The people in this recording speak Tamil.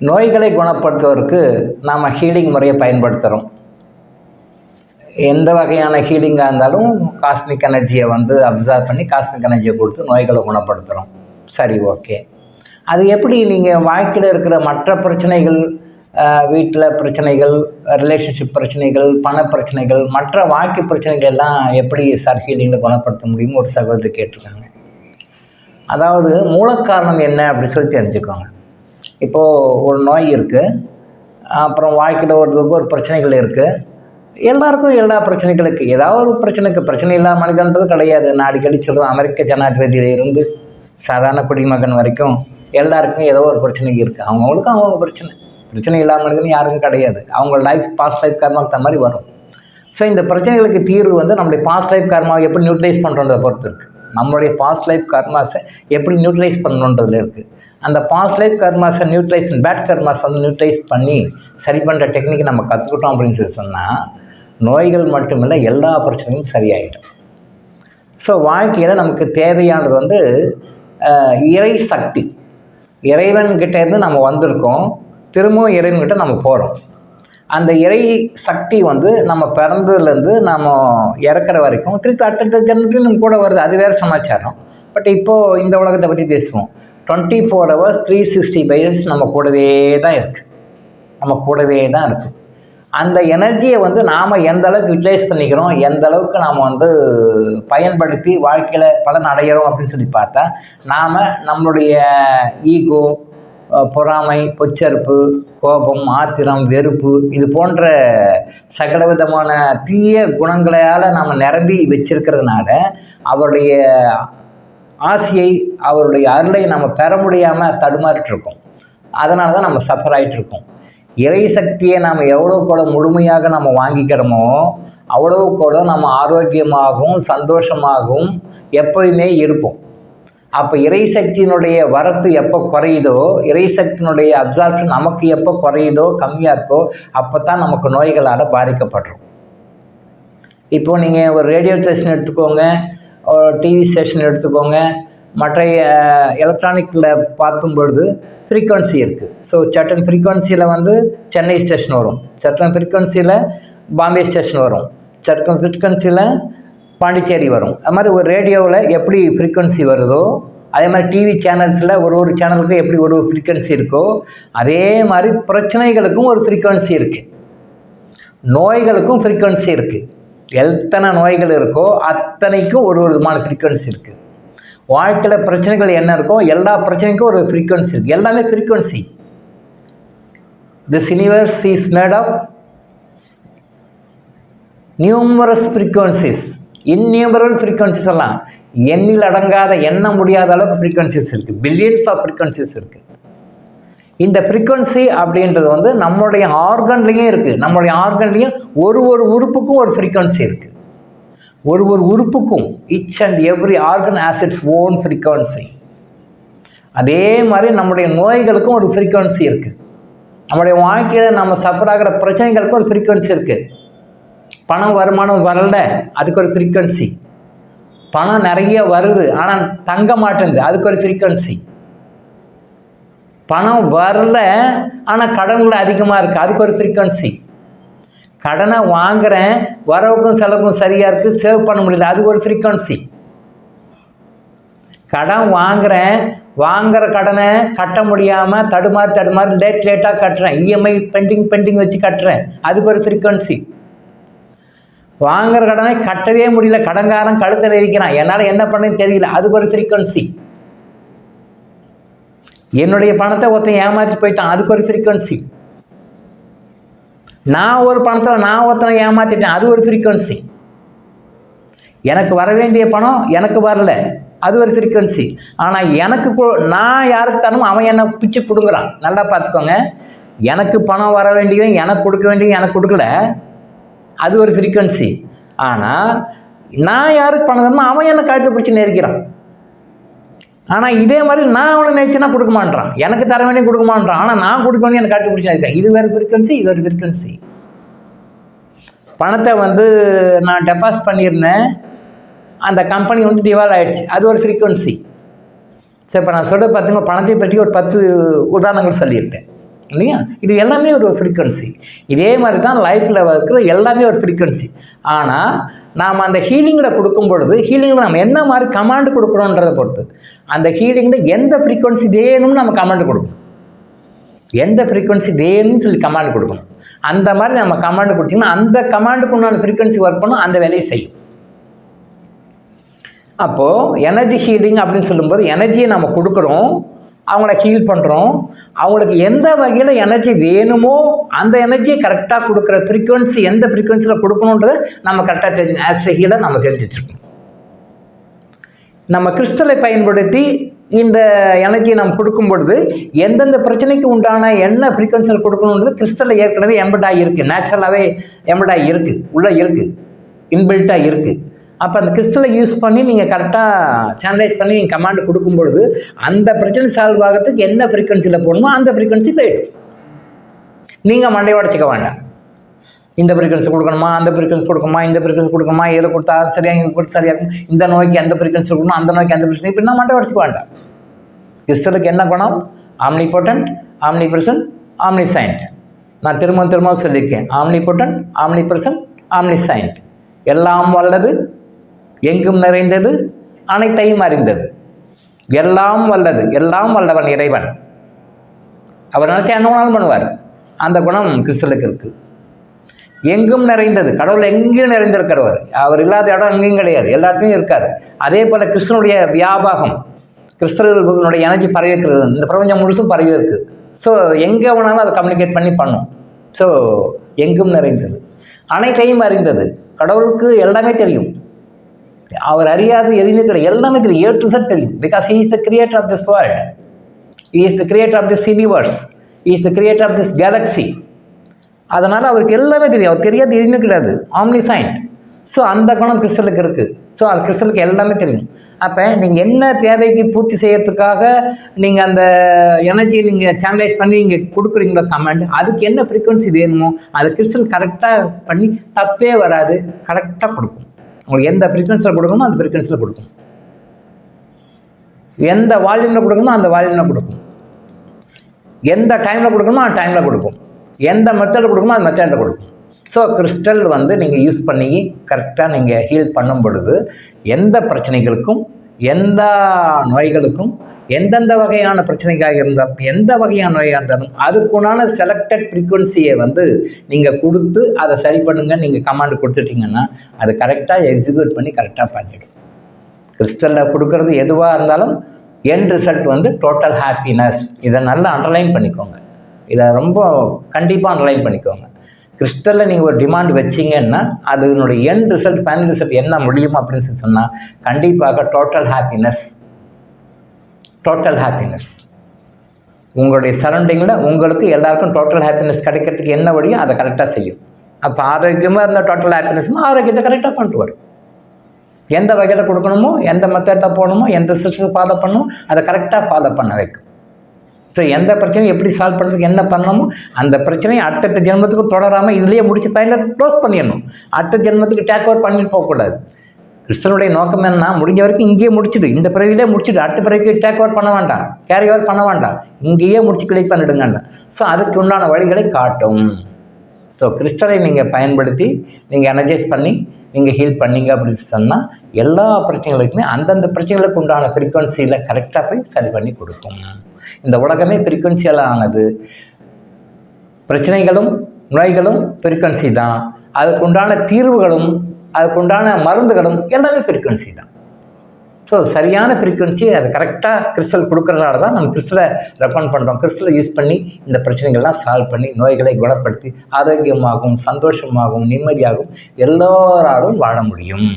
நோய்களை குணப்படுத்துவதற்கு நாம் ஹீலிங் முறையை பயன்படுத்துகிறோம் எந்த வகையான ஹீலிங்காக இருந்தாலும் காஸ்மிக் எனர்ஜியை வந்து அப்சர்வ் பண்ணி காஸ்மிக் எனர்ஜியை கொடுத்து நோய்களை குணப்படுத்துகிறோம் சரி ஓகே அது எப்படி நீங்கள் வாழ்க்கையில் இருக்கிற மற்ற பிரச்சனைகள் வீட்டில் பிரச்சனைகள் ரிலேஷன்ஷிப் பிரச்சனைகள் பண பிரச்சனைகள் மற்ற வாழ்க்கை பிரச்சனைகள் எல்லாம் எப்படி சார் ஹீலிங்கில் குணப்படுத்த முடியும் ஒரு சகோதரி கேட்டிருக்காங்க. அதாவது மூலக்காரணம் என்ன அப்படின்னு சொல்லி தெரிஞ்சுக்கோங்க. இப்போது ஒரு நோய் இருக்குது அப்புறம் வாழ்க்கையில் ஒரு ஒரு பிரச்சனைகள் இருக்குது எல்லாருக்கும் எல்லா பிரச்சனைகளுக்கு ஏதாவது ஒரு பிரச்சனைக்கு பிரச்சனை இல்லாத மனிதன்றது கிடையாது. நான் அடிக்கடி சொல்லுவேன் அமெரிக்க ஜனாதிபதியில் இருந்து சாதாரண குடிமகன் வரைக்கும் எல்லாருக்கும் ஏதோ ஒரு பிரச்சனை இருக்குது அவங்கவுங்களுக்கும் அவங்கவுங்க பிரச்சனை. பிரச்சனை இல்லாத மனிதன் யாருக்கும் கிடையாது. அவங்க லைஃப் பாஸ்ட் லைஃப் காரணமாக தகுந்த மாதிரி வரும். ஸோ இந்த பிரச்சனைகளுக்கு தீர்வு வந்து நம்மளுடைய பாஸ்ட் லைஃப் கர்மாவை எப்படி நியூட்ரலைஸ் பண்ணுறோன்றதை பொறுத்து இருக்குது நம்மளுடைய பாஸ்ட் லைஃப் கர்மாஸை எப்படி நியூட்ரலைஸ் பண்ணணுன்றதுல இருக்குது அந்த பாஸ்ட் லைஃப் கர்மாஸை நியூட்ரைஸ் பேட் கர்மாஸ் வந்து நியூட்ரைஸ் பண்ணி சரி பண்ணுற டெக்னிக் நம்ம கற்றுக்கிட்டோம் அப்படின்னு சொல்லி சொன்னால் நோய்கள் மட்டுமில்லை எல்லா பிரச்சனையும் சரியாயிடும். ஸோ வாழ்க்கையில் நமக்கு தேவையானது வந்து இறை சக்தி. இறைவன்கிட்ட இருந்து நம்ம வந்திருக்கோம் திரும்பவும் இறைவன்கிட்ட நம்ம போகிறோம் அந்த இறை சக்தி வந்து நம்ம பிறந்ததுலேருந்து நம்ம இறக்குற வரைக்கும் திருப்பி அடுத்தடுத்த ஜென்மத்துலையும் நம்ம கூட வருது. அது வேறு சமாச்சாரம். பட் இப்போது இந்த உலகத்தை பற்றி பேசுவோம். Twenty four hours three sixty five நம்ம கூடவே தான் இருக்குது நம்ம கூடவே தான் இருக்குது அந்த எனர்ஜியை வந்து நாம் எந்த அளவுக்கு யூட்டிலைஸ் பண்ணிக்கிறோம் எந்த அளவுக்கு நாம் வந்து பயன்படுத்தி வாழ்க்கையில் பலன் அடையிறோம் அப்படின்னு சொல்லி பார்த்தா நாம் நம்மளுடைய ஈகோ பொறாமை பொச்சரிப்பு கோபம் ஆத்திரம் வெறுப்பு இது போன்ற சகல விதமான தீய குணங்களால் நாம் நிரம்பி வச்சிருக்கிறதுனால அவருடைய ஆசையை அவருடைய அருளை நம்ம பெற முடியாமல் தடுமாறிட்டுருக்கோம். அதனால தான் நம்ம சஃபர் ஆகிட்டுருக்கோம் இறை சக்தியை நாம் எவ்வளோ கூட முழுமையாக நம்ம வாங்கிக்கிறோமோ அவ்வளோ கூட நம்ம ஆரோக்கியமாகவும் சந்தோஷமாகவும் எப்போயுமே இருப்போம். அப்போ இறை சக்தியினுடைய வரத்து எப்போ குறையுதோ இறை சக்தியினுடைய அப்சார்ப்ஷன் நமக்கு எப்போ குறையுதோ கம்மியாக இருக்கோ அப்போ தான் நமக்கு நோய்களால் பாதிக்கப்படுறோம் இப்போ நீங்கள் ஒரு ரேடியோ ஸ்டேஷன் எடுத்துக்கோங்க. டிவி ஸ்டேஷன் எடுத்துக்கோங்க. மற்ற எலக்ட்ரானிக்கில் பார்க்கும் பொழுது ஃப்ரீக்குவன்சி இருக்குது ஸோ சட்டன் ஃப்ரீக்குவன்சியில் வந்து சென்னை ஸ்டேஷன் வரும். சட்டன் ஃப்ரீக்குவன்சியில் பாம்பே ஸ்டேஷன் வரும். சட்டன் ஃப்ரீக்குவன்சியில் பாண்டிச்சேரி வரும். அது மாதிரி ஒரு ரேடியோவில் எப்படி ஃப்ரீக்குவன்சி வருதோ அதே மாதிரி டிவி சேனல்ஸில் ஒரு ஒரு சேனலுக்கும் எப்படி ஒரு ஒரு இருக்கோ அதே மாதிரி பிரச்சனைகளுக்கும் ஒரு ஃப்ரீக்குவன்சி இருக்குது நோய்களுக்கும் ஃப்ரீக்குவன்சி இருக்குது எத்தனை நோய்கள் இருக்கோ அத்தனைக்கும் ஒரு ஒரு விதமான ஃப்ரீக்வன்சி இருக்குது வாழ்க்கையில் பிரச்சனைகள் என்ன இருக்கோ எல்லா பிரச்சனைக்கும் ஒரு ஃப்ரீக்வன்சி இருக்குது எல்லாமே frequency this universe is made of numerous frequencies innumerable frequencies எல்லாம். எண்ணில் அடங்காத எண்ண முடியாத அளவுக்கு ஃப்ரீக்வன்சிஸ் இருக்குது பில்லியன்ஸ் ஆஃப் ஃப்ரீக்வன்சிஸ் இருக்குது இந்த ஃப்ரீக்குவன்சி அப்படின்றது வந்து நம்மளுடைய ஆர்கன்லேயும் இருக்குது நம்மளுடைய ஆர்கன்லேயும் ஒரு ஒரு உறுப்புக்கும் ஒரு ஃப்ரீக்குவன்சி இருக்குது ஒரு ஒரு உறுப்புக்கும் each and every organ has its own frequency அதே மாதிரி நம்முடைய நோய்களுக்கும் ஒரு ஃப்ரீக்குவன்சி இருக்குது நம்முடைய வாழ்க்கையில் நம்ம சஃபர் ஆகிற பிரச்சனைகளுக்கும் ஒரு ஃப்ரீக்குவன்சி இருக்குது பணம் வருமானம் வரல அதுக்கு ஒரு ஃப்ரீக்குவன்சி பணம் நிறைய வருது ஆனால் தங்க மாட்டேங்குது அதுக்கு ஒரு ஃப்ரீக்குவன்சி பணம் வரல ஆனால் கடன்கள் அதிகமாக இருக்குது அதுக்கு ஒரு ஃப்ரீக்வன்சி கடனை வாங்குறேன் வரவுக்கும் செலவுக்கும் சரியாக இருக்குது சேவ் பண்ண முடியல அதுக்கு ஒரு ஃப்ரீக்வன்சி கடன் வாங்குறேன் வாங்குற கடனை கட்ட முடியாமல் தடுமாறி தடுமாறி லேட் லேட்டாக கட்டுறேன். இஎம்ஐ பெண்டிங் பெண்டிங் வச்சு கட்டுறேன். அதுக்கு ஒரு ஃப்ரீக்வன்சி வாங்குற கடனை கட்டவே முடியல. கடன்காரன் கழுத்தில் இருக்கிறான். என்னால் என்ன பண்ணேன்னு தெரியல. அதுக்கு ஒரு ஃப்ரீக்வன்சி என்னுடைய பணத்தை ஒருத்தன் ஏமாற்றி போயிட்டான். அதுக்கு ஒரு ஃப்ரீக்குவன்சி நான் ஒரு பணத்தை நான் ஒருத்தனை ஏமாற்றிட்டேன் அது ஒரு ஃப்ரீக்குவன்சி எனக்கு வர வேண்டிய பணம் எனக்கு வரல. அது ஒரு ஃப்ரீக்குவன்சி ஆனால் எனக்கு கு- நான் யாருக்கு தரணும் அவன் என்னை பிச்சு பிடுங்குறான். நல்லா பார்த்துக்கோங்க. எனக்கு பணம் வர வேண்டியதும் எனக்கு கொடுக்க வேண்டியதும் எனக்கு கொடுக்கல. அது ஒரு ஃப்ரீக்குவன்சி ஆனால் நான் யாருக்கு பணம் தரணும் அவன் என்னை கழுத்து பிடிச்சி நெருக்கிறான். ஆனால் இதே மாதிரி நான் அவனை நினைச்சேன்னா கொடுக்கமானறான் எனக்கு தர வேண்டிய கொடுக்கமாட்டான் ஆனால் நான் கொடுக்க வேண்டிய எனக்கு காட்டி பிடிச்சி இருக்கேன் இது வேறு ஃப்ரீக்வன்சி இது ஒரு ஃப்ரீக்வன்சி பணத்தை வந்து நான் டெபாசிட் பண்ணியிருந்தேன். அந்த கம்பெனி வந்து திவால் ஆகிடுச்சு அது ஒரு ஃப்ரீக்வன்சி சரி இப்போ நான் சொல்ல பார்த்துங்க பணத்தை பற்றி ஒரு பத்து உதாரணங்கள் சொல்லியிருக்கேன். இல்லையா? இது எல்லாமே ஒரு ஃப்ரீக்வன்சி இதே மாதிரி தான் லைஃப்பில் இருக்கிற எல்லாமே ஒரு ஃப்ரீக்வன்சி ஆனால் நாம் அந்த ஹீலிங்கில் கொடுக்கும் பொழுது ஹீலிங்கில் நம்ம என்ன மாதிரி கமாண்ட் கொடுக்குறோன்றதை பொறுத்து அந்த ஹீலிங்கில் எந்த ஃப்ரீக்வன்சி வேணும்னு நம்ம கமாண்ட் கொடுக்கணும். எந்த ஃப்ரீக்வன்சி வேணும்னு சொல்லி கமாண்ட் கொடுக்கணும். அந்த மாதிரி நம்ம கமாண்ட் கொடுத்தீங்கன்னா அந்த கமாண்டுக்கு உண்டான ஃப்ரீக்வன்சி ஒர்க் பண்ணும் அந்த வேலையை செய்யும். அப்போது எனர்ஜி ஹீலிங் அப்படின்னு சொல்லும்போது எனர்ஜியை நம்ம கொடுக்குறோம். அவங்கள ஹீல் பண்ணுறோம் அவங்களுக்கு எந்த வகையில் எனர்ஜி வேணுமோ அந்த எனர்ஜியை கரெக்டாக கொடுக்குற ஃப்ரீக்குவன்சி எந்த ஃப்ரீக்குவன்சியில் கொடுக்கணுன்றதை நம்ம கரெக்டாக தெரிஞ்சு ஆஸ் ஹீலை நம்ம தெரிஞ்சு வச்சுருக்கோம். நம்ம கிறிஸ்டலை பயன்படுத்தி இந்த எனர்ஜியை நம்ம கொடுக்கும் பொழுது எந்தெந்த பிரச்சனைக்கு உண்டான என்ன ஃப்ரீக்குவன்சியில் கொடுக்கணுன்றது கிறிஸ்டலில் ஏற்கனவே எம்பர்டாகி இருக்குது நேச்சுரலாகவே எம்பர்டாக இருக்குது உள்ளே இருக்குது இன்பில்ட்டாக இருக்குது அப்போ அந்த கிறிஸ்டலை யூஸ் பண்ணி நீங்கள் கரெக்டாக சேனலைஸ் பண்ணி நீங்கள் கமாண்ட் கொடுக்கும் பொழுது அந்த பிரச்சனை சால்வ் ஆகிறதுக்கு என்ன ஃப்ரீக்வன்சியில் போடணுமோ அந்த ஃப்ரீக்வன்சி போயிடும். நீங்கள் மண்டை உடச்சிக்க வேண்டாம். இந்த ஃப்ரீக்வன்சி கொடுக்கணுமா அந்த ஃப்ரீக்வன்சி கொடுக்கணுமா இந்த ஃப்ரீக்வன்சி கொடுக்கணுமா இதில் கொடுத்தா சரியாக இங்கே கொடுத்து சரியாக இருக்கும் இந்த நோய்க்கு எந்த ஃப்ரீக்வன்சி கொடுக்கணும் அந்த நோய்க்கு அந்த ஃப்ரீக்வன்சி இப்படி நான் மண்டை உடச்சிக்க வேண்டாம் கிறிஸ்டலுக்கு என்ன குணம்? Omnipotent omnipresent omniscient நான் திரும்ப திரும்ப சொல்லியிருக்கேன். Omnipotent omnipresent omniscient எல்லாம் வல்லது எங்கும் நிறைந்தது அனைத்தையும் அறிந்தது. எல்லாம் வல்லது எல்லாம் வல்லவன் இறைவன். அவர் நினைச்சா என்ன வேணாலும் பண்ணுவார். அந்த குணம் கிறிஸ்தலுக்கு இருக்குது எங்கும் நிறைந்தது கடவுள் எங்கேயும் நிறைந்திருக்கிறவர். அவர் இல்லாத இடம் எங்கேயும் கிடையாது எல்லாத்தையும் இருக்கார். அதே போல் கிருஷ்ணனுடைய வியாபகம் கிறிஸ்தவர்களுடைய எனர்ஜி பரவி இருக்கிறது இந்த பிரபஞ்சம் முழுசும் பரவி இருக்குது ஸோ எங்கே வேணாலும் அதை கம்யூனிகேட் பண்ணி பண்ணும். ஸோ எங்கும் நிறைந்தது. அனைத்தையும் அறிந்தது. கடவுளுக்கு எல்லாமே தெரியும். அவர் அறியாத எதுவுமே கிடையாது எல்லாமே தெரியும். ஏ டு செட் தெரியும். Because he is the creator of this world he is the creator of this universe he is the creator of this galaxy அதனால் அவருக்கு எல்லாமே தெரியும். அவர் தெரியாது எதுவுமே கிடையாது ஆம்னி சைன்ட் ஸோ அந்த குணம் கிறிஸ்டலுக்கு இருக்குது ஸோ அது கிறிஸ்டலுக்கு எல்லாமே தெரியும். அப்போ நீங்கள் என்ன தேவைக்கு பூர்த்தி செய்யறதுக்காக நீங்கள் அந்த எனர்ஜியை நீங்கள் சேனலைஸ் பண்ணி நீங்கள் கொடுக்குறீங்களோ கமெண்ட் அதுக்கு என்ன ஃப்ரீக்குவன்சி வேணுமோ அது கிறிஸ்டல் கரெக்டாக பண்ணி தப்பே வராது. கரெக்டாக கொடுக்கும். உங்களுக்கு எந்த ஃப்ரீக்வன்சியில் கொடுக்கணுமோ அந்த ஃப்ரீக்வன்சியில் கொடுக்கும். எந்த வால்யூமில் கொடுக்கணுமோ அந்த வால்யூமில் கொடுக்கும். எந்த டைமில் கொடுக்கணுமோ அந்த டைமில் கொடுக்கும். எந்த மெத்தடில் கொடுக்கணுமோ அந்த மெத்தடில் கொடுக்கும். ஸோ கிறிஸ்டல் வந்து நீங்கள் யூஸ் பண்ணி கரெக்டாக நீங்கள் ஹீல் பண்ணும் பொழுது எந்த பிரச்சனைகளுக்கும் எந்த நோய்களுக்கும் எந்தெந்த வகையான பிரச்சனைக்காக இருந்தாலும் எந்த வகையான நோயாக இருந்தாலும் அதுக்குண்டான செலக்டட் ஃப்ரீக்குவன்சியை வந்து நீங்கள் கொடுத்து அதை சரி பண்ணுங்க நீங்கள் கமாண்ட் கொடுத்துட்டீங்கன்னா அது கரெக்டாக எக்ஸிக்யூட் பண்ணி கரெக்டாக பண்ணிடும். கிறிஸ்டலில் கொடுக்கறது எதுவாக இருந்தாலும் என் ரிசல்ட் வந்து டோட்டல் ஹாப்பினஸ் இதை நல்லா அண்டர்லைன் பண்ணிக்கோங்க. இதை ரொம்ப கண்டிப்பாக அண்டர்லைன் பண்ணிக்கோங்க. கிறிஸ்டலில் நீங்கள் ஒரு டிமாண்ட் வச்சிங்கன்னா அதனுடைய என் ரிசல்ட் ஃபைனல் ரிசல்ட் என்ன முடியும் அப்படின்னு சொல்லி சொன்னால் கண்டிப்பாக டோட்டல் ஹாப்பினஸ் டோட்டல் ஹாப்பினஸ் உங்களுடைய சரௌண்டிங்கில் உங்களுக்கு எல்லாருக்கும் டோட்டல் ஹாப்பினஸ் கிடைக்கிறதுக்கு என்ன வழியோ அதை கரெக்டாக செய்யும். அப்போ ஆரோக்கியமாக இருந்தால் டோட்டல் ஹாப்பினஸ்னால் ஆரோக்கியத்தை கரெக்டாக கொண்டு வரும். எந்த வகையில் கொடுக்கணுமோ எந்த மெத்தட்டை போகணுமோ எந்த சிஸ்டத்தை ஃபாலோ பண்ணணுமோ அதை கரெக்டாக ஃபாலோ பண்ண வைக்கும். ஸோ எந்த பிரச்சனையும் எப்படி சால்வ் பண்ணுறதுக்கு என்ன பண்ணணுமோ அந்த பிரச்சனையை அடுத்தடுத்த ஜென்மத்துக்கு தொடராமல் இதுலேயே முடிச்சு பயனில் க்ளோஸ் பண்ணிடணும். அடுத்த ஜென்மத்துக்கு டேக் ஓவர் பண்ணிட்டு போகக்கூடாது. கிறிஸ்தனுடைய நோக்கம் என்னன்னா முடிஞ்ச வரைக்கும் இங்கேயே முடிச்சுடு. இந்த பிறவிலே முடிச்சுடு. அடுத்த பிறவிக்கு டேக் ஓவர் பண்ண வேண்டாம். கேரி ஓவர் பண்ண வேண்டாம். இங்கேயே முடிச்சு கிளிக் பண்ணிடுங்கன்னு. ஸோ அதுக்கு உண்டான வழிகளை காட்டும். ஸோ கிறிஸ்டலை நீங்கள் பயன்படுத்தி நீங்கள் எனர்ஜைஸ் பண்ணி நீங்கள் ஹீல் பண்ணீங்க அப்படின்னு சொன்னால் எல்லா பிரச்சனைகளுக்குமே அந்தந்த பிரச்சனைகளுக்கு உண்டான ஃப்ரீக்குவன்சியில் கரெக்டாக போய் சரி பண்ணி கொடுக்கும். இந்த உலகமே ஃப்ரீக்குவன்சியால் ஆனது. பிரச்சனைகளும் நோய்களும் ஃப்ரீக்குவன்சி தான். அதுக்குண்டான தீர்வுகளும் அதுக்குண்டான மருந்துகளும் எல்லாமே ஃப்ரீக்குவன்சி தான். ஸோ சரியான ஃப்ரீக்குவன்சி அதை கரெக்டாக கிறிஸ்டல் கொடுக்குறதுனால தான் நம்ம கிறிஸ்டலை ரெக்கமெண்ட் பண்ணுறோம் கிறிஸ்டலை யூஸ் பண்ணி இந்த பிரச்சனைகள்லாம் சால்வ் பண்ணி நோய்களை குணப்படுத்தி ஆரோக்கியமாகவும் சந்தோஷமாகவும் நிம்மதியாகவும் எல்லோராலும் வாழ முடியும்.